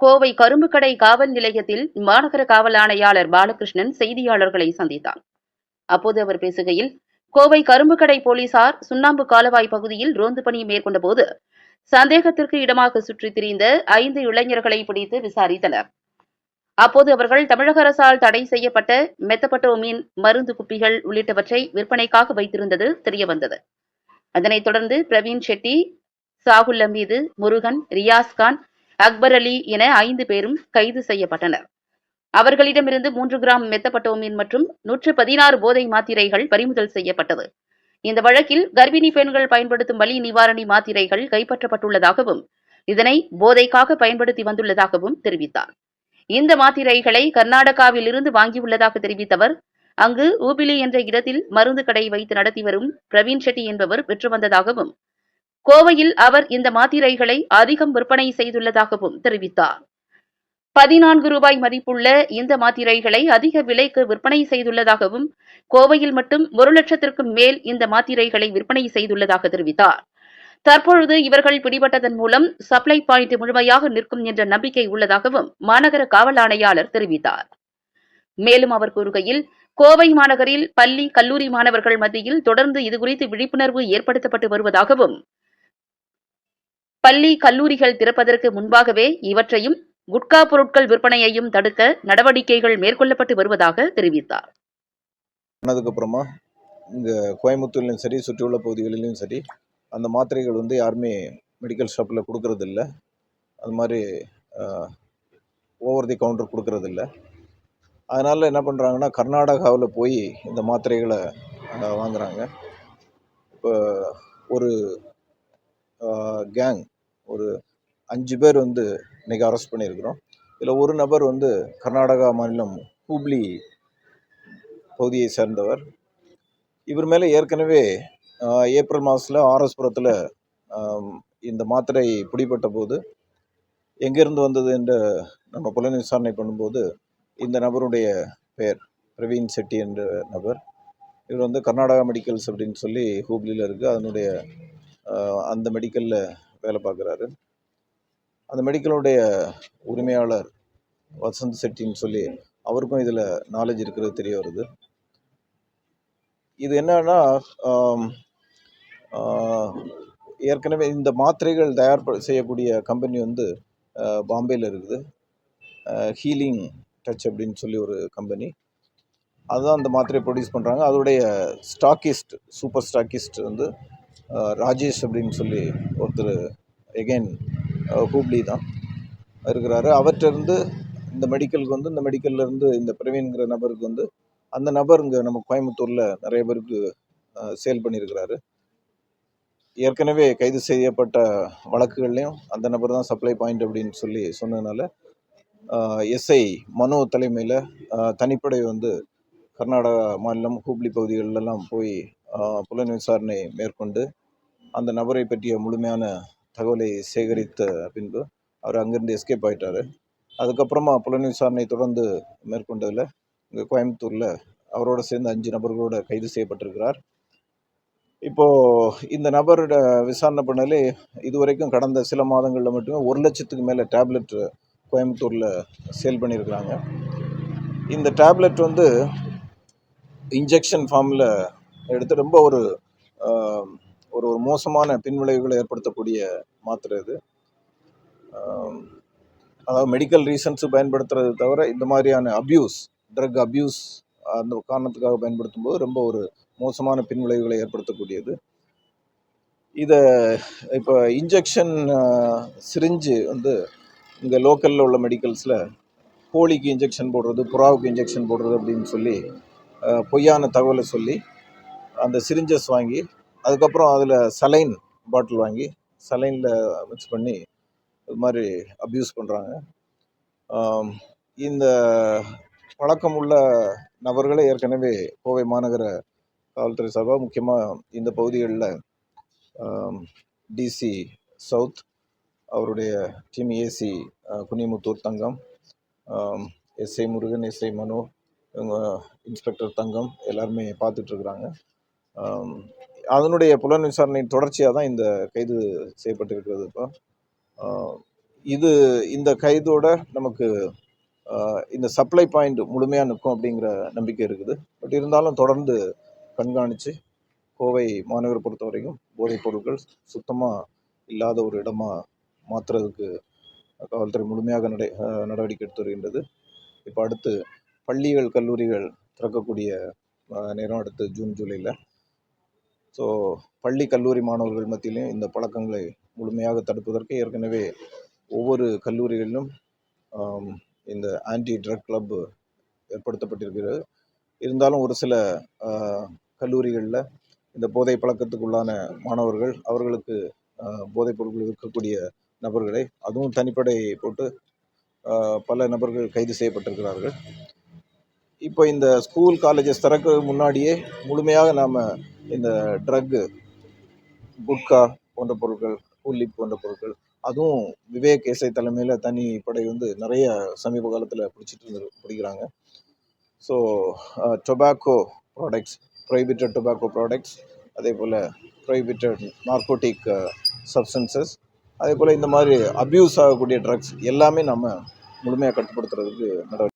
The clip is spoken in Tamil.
கோவை கரும்புக்கடை காவல் நிலையத்தில் மாநகர காவல் ஆணையாளர் பாலகிருஷ்ணன் செய்தியாளர்களை சந்தித்தார் அப்போது அவர் பேசுகையில் கோவை கரும்புக்கடை போலீசார் சுண்ணாம்பு காலவாய் பகுதியில் ரோந்து பணி மேற்கொண்டபோது சந்தேகத்திற்கு இடமாக சுற்றித் திரிந்த ஐந்து இளைஞர்களை பிடித்து விசாரித்தனர். அப்போது அவர்கள் தமிழக அரசால் தடை செய்யப்பட்ட மெத்தப்பட்டோமின் மருந்து குப்பிகள் உள்ளிட்டவற்றை விற்பனைக்காக வைத்திருந்தது தெரியவந்தது. அதனைத் தொடர்ந்து பிரவீன் ஷெட்டி சாகுல்லம் மீது முருகன் ரியாஸ்கான் அக்பர் அலி என ஐந்து பேரும் கைது செய்யப்பட்டனர். அவர்களிடமிருந்து மூன்று கிராம் மெத்தப்பட்டோமின் மற்றும் நூற்று பதினாறு போதை மாத்திரைகள் பறிமுதல் செய்யப்பட்டது. இந்த வழக்கில் கர்ப்பிணி பெண்கள் பயன்படுத்தும் வலி நிவாரணி மாத்திரைகள் கைப்பற்றப்பட்டுள்ளதாகவும் இதனை போதைக்காக பயன்படுத்தி வந்துள்ளதாகவும் தெரிவித்தார். இந்த மாத்திரைகளை கர்நாடகாவில் இருந்து வாங்கியுள்ளதாக தெரிவித்தவர் அங்கு ஊபிலி என்ற இடத்தில் மருந்து கடை வைத்து நடத்தி வரும் பிரவீன் ஷெட்டி என்பவர் பெற்று வந்ததாகவும் கோவையில் அவர் இந்த மாத்திரைகளை அதிகம் விற்பனை செய்துள்ளதாகவும் தெரிவித்தார். பதினான்கு ரூபாய் மதிப்புள்ள இந்த மாத்திரைகளை அதிக விலைக்கு விற்பனை செய்துள்ளதாகவும் கோவையில் மட்டும் ஒரு லட்சத்திற்கும் மேல் இந்த மாத்திரைகளை விற்பனை செய்துள்ளதாக தெரிவித்தார். தற்பொழுது இவர்கள் பிடிபட்டதன் மூலம் சப்ளை பாயிண்ட் முழுமையாக நிற்கும் என்ற நம்பிக்கை உள்ளதாகவும் மாநகர காவல் ஆணையாளர் தெரிவித்தார். மேலும் அவர் கூறுகையில் கோவை மாநகரில் பள்ளி கல்லூரி மாணவர்கள் மத்தியில் தொடர்ந்து இதுகுறித்து விழிப்புணர்வு ஏற்படுத்தப்பட்டு வருவதாகவும் பள்ளி கல்லூரிகள் திறப்பதற்கு முன்பாகவே இவற்றையும் குட்கா பொருட்கள் விற்பனையையும் தடுக்க நடவடிக்கைகள் மேற்கொள்ளப்பட்டு வருவதாக தெரிவித்தார். அதுக்கப்புறமா இங்கே கோயம்புத்தூர்லேயும் சரி சுற்றியுள்ள பகுதிகளிலும் சரி அந்த மாத்திரைகள் வந்து யாருமே மெடிக்கல் ஷாப்பில் கொடுக்கறதில்ல. அது மாதிரி ஓவர் தி கவுண்டர் கொடுக்கறதில்ல. அதனால் என்ன பண்ணுறாங்கன்னா கர்நாடகாவில் போய் இந்த மாத்திரைகளை வாங்குகிறாங்க வாங்குறாங்க. இப்போ ஒரு கேங் ஒரு அஞ்சு பேர் வந்து இன்றைக்கி அரெஸ்ட் பண்ணியிருக்கிறோம். இதில் ஒரு நபர் வந்து கர்நாடகா மாநிலம் ஹூப்ளி பகுதியை சேர்ந்தவர். இவர் மேலே ஏற்கனவே ஏப்ரல் மாதத்தில் ஆர்எஸ்புரத்தில் இந்த மாத்திரை பிடிபட்ட போது எங்கேருந்து வந்தது என்று நம்ம புலன் விசாரணை பண்ணும்போது இந்த நபருடைய பெயர் பிரவீன் செட்டி என்ற நபர். இவர் வந்து கர்நாடகா மெடிக்கல்ஸ் அப்படின்னு சொல்லி ஹூப்ளியில் இருக்குது அதனுடைய அந்த மெடிக்கலில் வேலை பார்க்குறாரு. அந்த மெடிக்கலுடைய உரிமையாளர் வசந்த் செட்டின்னு சொல்லி அவருக்கும் இதில் நாலேஜ் இருக்கிறது தெரிய வருது. இது என்னன்னா ஏற்கனவே இந்த மாத்திரைகள் தயார் செய்யக்கூடிய கம்பெனி வந்து பாம்பேயில் இருக்குது. ஹீலிங் டச் அப்படின்னு சொல்லி ஒரு கம்பெனி அதுதான் அந்த மாத்திரையை ப்ரொடியூஸ் பண்ணுறாங்க அதோடைய ஸ்டாக்கிஸ்ட் சூப்பர் ஸ்டாக்கிஸ்ட் வந்து ராஜேஷ் அப்படின்னு சொல்லி ஒருத்தர் எகெயின் ஹூப்ளி தான் இருக்கிறாரு. அவர்கிட்டருந்து இந்த மெடிக்கலுக்கு வந்து இந்த மெடிக்கல்லேருந்து இந்த பிரவீன்கிற நபருக்கு வந்து அந்த நபர் இங்கே நம்ம கோயம்புத்தூரில் நிறைய பேருக்கு சேல் பண்ணியிருக்கிறாரு. ஏற்கனவே கைது செய்யப்பட்ட வழக்குகள்லையும் அந்த நபர் தான் சப்ளை பாயிண்ட் அப்படின்னு சொல்லி சொன்னதுனால எஸ்ஐ மனோ தலைமையில் தனிப்படை வந்து கர்நாடகா மாநிலம் ஹூப்ளி பகுதிகளெல்லாம் போய் புலன் விசாரணை மேற்கொண்டு அந்த நபரை பற்றிய முழுமையான தகவலை சேகரித்த பின்பு அவர் அங்கேருந்து எஸ்கேப் ஆயிட்டாரு. அதுக்கப்புறமா புலன் விசாரணை தொடர்ந்து மேற்கொண்டதில் இங்கே கோயம்புத்தூரில் அவரோட சேர்ந்து அஞ்சு நபர்களோட கைது செய்யப்பட்டிருக்கிறார். இப்போது இந்த நபரோட விசாரணை பண்ணலே இதுவரைக்கும் கடந்த சில மாதங்களில் மட்டுமே ஒரு லட்சத்துக்கு மேலே டேப்லெட் கோயம்புத்தூரில் சேல் பண்ணியிருக்கிறாங்க. இந்த டேப்லெட் வந்து இன்ஜெக்ஷன் ஃபார்மில் எடுத்து ரொம்ப ஒரு ஒரு ஒரு மோசமான பின்விளைவுகளை ஏற்படுத்தக்கூடிய மாத்திரை இது. அதாவது மெடிக்கல் ரீசன்ஸு பயன்படுத்துறது தவிர இந்த மாதிரியான அப்யூஸ் ட்ரக் அப்யூஸ் அந்த காரணத்துக்காக பயன்படுத்தும் போது ரொம்ப ஒரு மோசமான பின்விளைவுகளை ஏற்படுத்தக்கூடியது. இதை இப்போ இன்ஜெக்ஷன் சிரிஞ்சு வந்து இங்கே லோக்கலில் உள்ள மெடிக்கல்ஸில் கோழிக்கு இன்ஜெக்ஷன் போடுறது புறாவுக்கு இன்ஜெக்ஷன் போடுறது அப்படின்னு சொல்லி பொய்யான தகவலை சொல்லி அந்த சிரிஞ்சஸ் வாங்கி அதுக்கப்புறம் அதில் சலைன் பாட்டில் வாங்கி சலைனில் மிக்ஸ் பண்ணி இது மாதிரி அப்யூஸ் பண்ணுறாங்க இந்த பழக்கம் உள்ள நபர்களே ஏற்கனவே கோவை மாநகர காவல்துறை சார்பாக முக்கியமாக இந்த பகுதிகளில் டிசி சவுத் அவருடைய team AC Kunimuthur Thangam SI Murugan SI Mano இவங்க இன்ஸ்பெக்டர் தங்கம் எல்லாருமே பார்த்துட்ருக்குறாங்க அதனுடைய புலன் விசாரணை தொடர்ச்சியாக தான் இந்த கைது செய்யப்பட்டிருக்கிறது இப்போ. இது இந்த கைதோட நமக்கு இந்த சப்ளை பாயிண்ட் முழுமையாக நிற்கும் அப்படிங்கிற நம்பிக்கை இருக்குது. பட் இருந்தாலும் தொடர்ந்து கண்காணித்து கோவை மாநகரை பொறுத்த வரைக்கும் போதைப் பொருட்கள் சுத்தமாக இல்லாத ஒரு இடமாக மாற்றுறதுக்கு காவல்துறை முழுமையாக நடை நடவடிக்கை எடுத்து வருகின்றது. இப்போ அடுத்து பள்ளிகள் கல்லூரிகள் திறக்கக்கூடிய நேரம் அடுத்து ஜூன் ஜூலையில் ஸோ பள்ளி கல்லூரி மாணவர்கள் மத்தியிலையும் இந்த பழக்கங்களை முழுமையாக தடுப்பதற்கு ஏற்கனவே ஒவ்வொரு கல்லூரிகளிலும் இந்த ஆன்டி ட்ரக் கிளப் ஏற்படுத்தப்பட்டிருக்கிறது. இருந்தாலும் ஒரு சில கல்லூரிகளில் இந்த போதை பழக்கத்துக்குள்ளான மாணவர்கள் அவர்களுக்கு போதைப் பொருட்கள் விற்கக்கூடிய நபர்களை அதுவும் தனிப்படை போட்டு பல நபர்கள் கைது செய்யப்பட்டிருக்கிறார்கள். இப்போ இந்த ஸ்கூல் காலேஜஸ் திறக்க முன்னாடியே முழுமையாக நாம் இந்த ட்ரக்கு குட்கா போன்ற பொருட்கள் உள்ளி போன்ற பொருட்கள் அதுவும் விவேக் இசை தலைமையில் தனி படை வந்து நிறைய சமீப காலத்தில் பிடிச்சிட்டு இருந்து பிடிக்கிறாங்க. So tobacco products prohibited tobacco products அதே போல் ப்ரைபிட்டட் நார்கோட்டிக் சப்ஸ்டன்சஸ் அதே போல் இந்த மாதிரி அப்யூஸ் ஆகக்கூடிய ட்ரக்ஸ் எல்லாமே நம்ம முழுமையாக கட்டுப்படுத்துறதுக்கு நடவடிக்கை